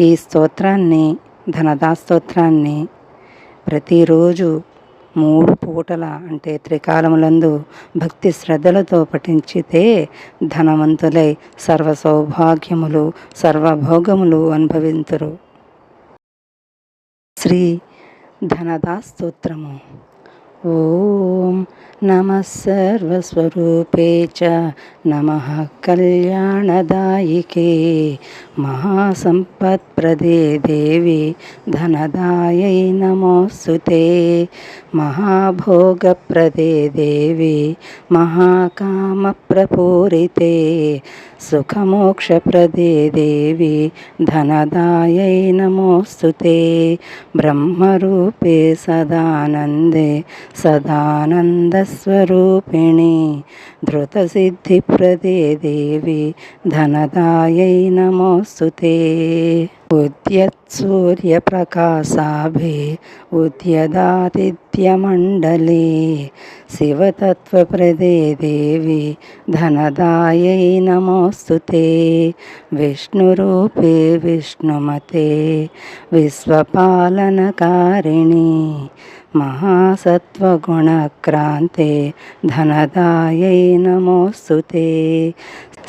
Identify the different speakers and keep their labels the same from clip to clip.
Speaker 1: ఈ స్తోత్రాన్ని ధనదా స్తోత్రాన్ని ప్రతిరోజు మూడు పూటల అంటే త్రికాలములందు భక్తి శ్రద్ధలతో పఠించితే ధనవంతులై సర్వ సౌభాగ్యములు సర్వభోగములు అనుభవింతురు. శ్రీ ధనదా స్తోత్రము. ॐ नमः सर्वस्वरूपे च नमः कल्याणदायिके महासम्पत्प्रदे महासम्पत्प्रदेवि धनदायै नमोऽस्तु ते महाभोगप्रदे महाभोगप्रदेवि महाकामप्रपूरिते సుఖమోక్షప్రదే దేవి ధనదాయై నమోస్తుతే బ్రహ్మరూపే సదానందే సదానందస్వరూపిణి. ధృతసిద్ధిప్రదే దేవి ధనదాయై उद्यत्सूर्यप्रकाशाभे उद्यदादित्यमण्डले शिवतत्त्वप्रदे देवि धनदायै नमोऽस्तु ते विष्णुरूपे विष्णुमते विश्वपालनकारिणि महासत्त्वगुणक्रान्ते धनदायै नमोऽस्तु ते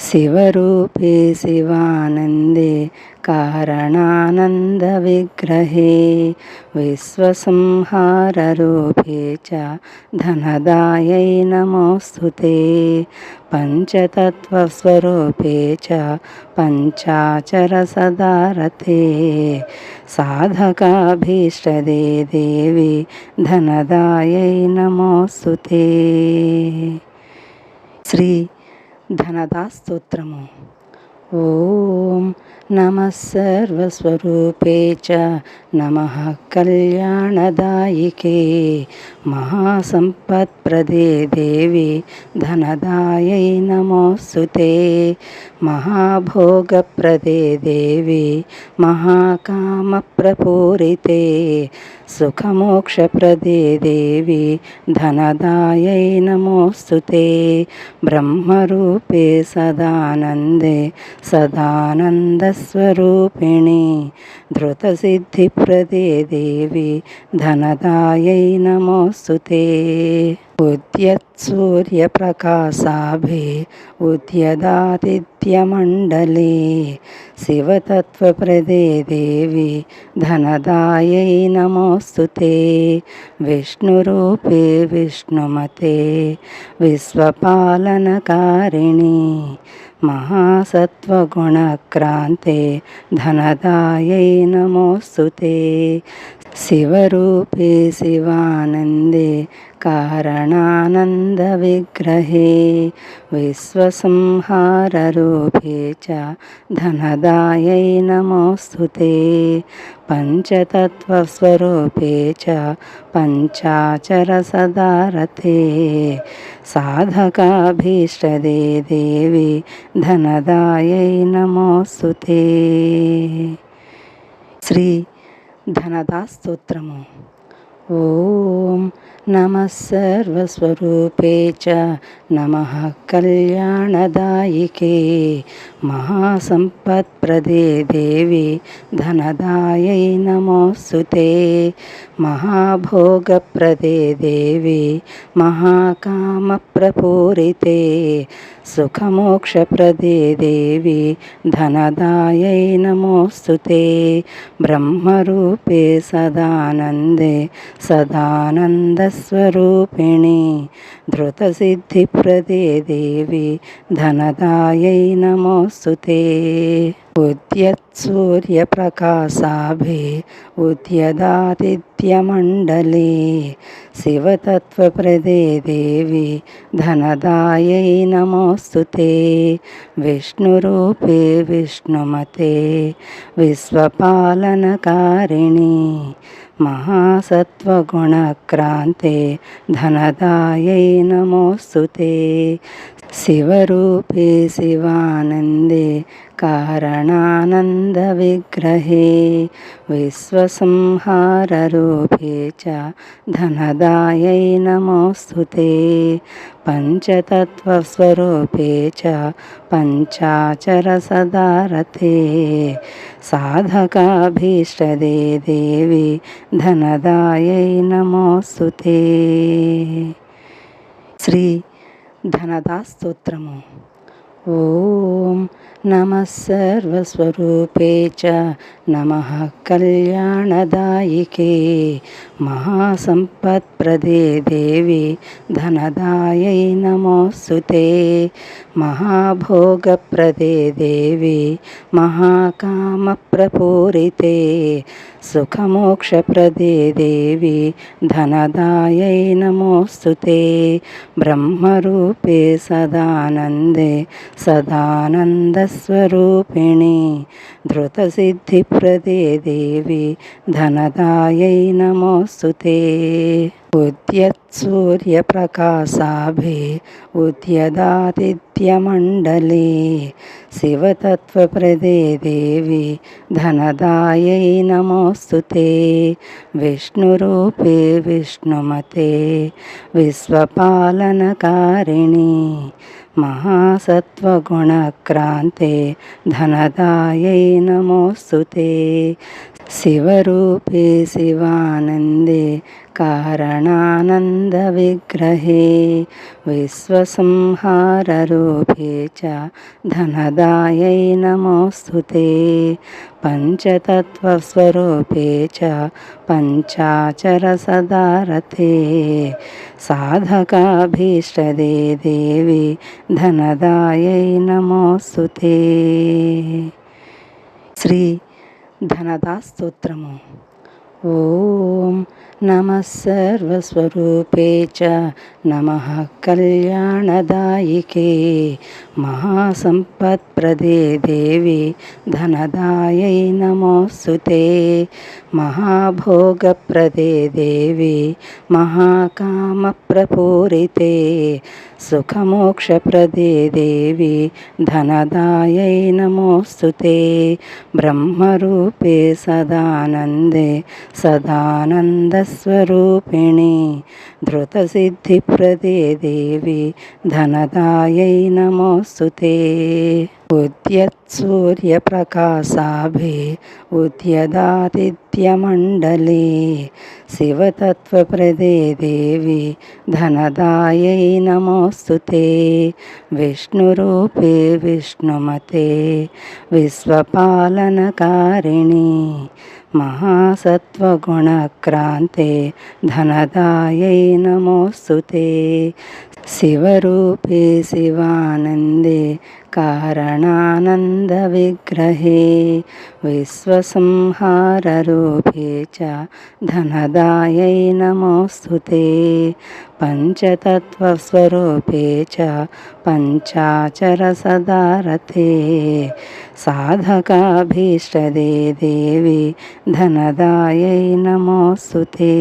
Speaker 1: शिवरूपे शिवानन्दे कारणानन्दविग्रहे विश्वसंहाररूपे च धनदायै नमोऽस्तु ते पञ्चतत्त्वस्वरूपे च पञ्चाचरसदारते साधकाभीष्टदे देवी धनदायै नमोऽस्तु ते श्री ధనదాస్తోత్రము ఓం ధనదా స్తోత్రము ఓం నమ సర్వస్వరూపే చ నమ కళ్యాణదాయికే మహాసంపత్ప్రదే దేవి ధనదాయై నమోస్తుతే మహాభోగప్రదే దేవి మహాకామప్రపూరితే సుఖమోక్షప్రదే దేవి ధనదాయై నమోస్తుతే బ్రహ్మరూపే సదానందే సదానందస్వరూపిణి ధృతసిద్ధిప్రదే దేవి ధనదాయై నమోస్తుతే ఉద్యత్సూర్యప్రకాశాభే ఉద్యదాతిథ్యమండలే శివతత్వప్రదే దేవి ధనదాయై నమోస్తుతే విష్ణురూపే విష్ణుమతే విశ్వపాలనకారిణి महासत्त्वगुणक्रान्ते धनदायै नमोऽस्तुते शिवरूपे शिवानन्दे कारणानन्दविग्रहे विश्वसंहाररूपे च धनदायै नमोऽस्तु ते पञ्चतत्त्वस्वरूपे च पञ्चाचरसदारथे साधकाभीष्टदे देवी धनदायै नमोऽस्तु ते శ్రీ ధనదా స్తోత్రము ఓం నమ సర్వస్వరూపే చ నమ కళ్యాణదాయికే మహాసంపత్ప్రదే దేవి ధనదాయై నమోస్తుతే మహాభోగప్రదే దేవి మహాకామప్రపూరితే సుఖమోక్షప్రదే దేవి ధనదాయై నమోస్తుతే బ్రహ్మరూపే సదానందే సదానందస్వరూపిణి ధృతసిద్ధిప్రదే దేవి ధనదాయై उद्यत्सूर्यप्रकाशाभे उद्यदादित्यमण्डले शिवतत्त्वप्रदे देवी धनदायै नमोऽस्तु ते विष्णुरूपे विष्णुमते विश्वपालनकारिणि महासत्त्वगुणक्रान्ते धनदायै नमोऽस्तु ते शिवरूपे शिवानन्दे कारणानन्दविग्रहे विश्वसंहाररूपे च धनदायै नमोऽस्तु ते पञ्चतत्त्वस्वरूपे च पञ्चाचरसदारथे साधकाभीष्टदे देवी धनदायै नमोऽस्तु ते శ్రీ ధనదాస్తోత్రము ఓం నమ సర్వస్వరూపే చ నమ కళ్యాణదాయికే మహాసంపత్ప్రదే దేవి ధనదాయై నమోస్తుతే మహాభోగప్రదే దేవి మహాకామప్రపూరితే సుఖమోక్షప్రదే దేవి ధనదాయై నమోస్తు తే బ్రహ్మరూపే సదానందే సదానందస్వరూపిణి ధృతసిద్ధిప్రదే దేవి ధనదాయై నమోస్తు उद्यत्सूर्यप्रकाशाभे उद्यदादित्यमण्डले शिवतत्त्वप्रदे देवी धनदायै नमोऽस्तु ते विष्णुरूपे विष्णुमते विश्वपालनकारिणी महासत्त्वगुणक्रान्ते धनदायै नमोऽस्तु ते शिवरूपे शिवानन्दे कारणानन्दविग्रहे विश्वसंहाररूपे च धनदायै नमोऽस्तु ते पञ्चतत्त्वस्वरूपे च पञ्चाचरसदारथे साधकाभीष्टदे देवी धनदायै नमोऽस्तु ते श्री ధనదా స్తోత్రము ఓం नमः सर्वस्वरूपे च नमः कल्याणदायिके महासम्पत्प्रदे देवे धनदायै नमोऽस्तु ते महाभोगप्रदे देवे महाकामप्रपूरिते सुखमोक्षप्रदे देवे धनदायै नमोऽस्तु ते ब्रह्मरूपे सदानन्दे सदानन्दस्य सदानन्दस्वरूपिणि धृतसिद्धिप्रदे देवी धनदायै नमोऽस्तु ते उद्यत्सूर्यप्रकाशाभे उद्यदादित्यमण्डले शिवतत्त्वप्रदे देवी धनदायै नमोऽस्तु ते विष्णुरूपे विष्णुमते विश्वपालनकारिणी महासत्त्वगुणक्रान्ते धनदायै नमोऽस्तु ते शिवरूपे शिवानन्दे कारणानन्दविग्रहे विश्वसंहाररूपे च धनदायै नमोऽस्तु ते పంచతత్వస్వరూపే చ పంచాచరసదారతే సాధకాభీష్టదే దేవి ధనదాయై నమోస్తుతే.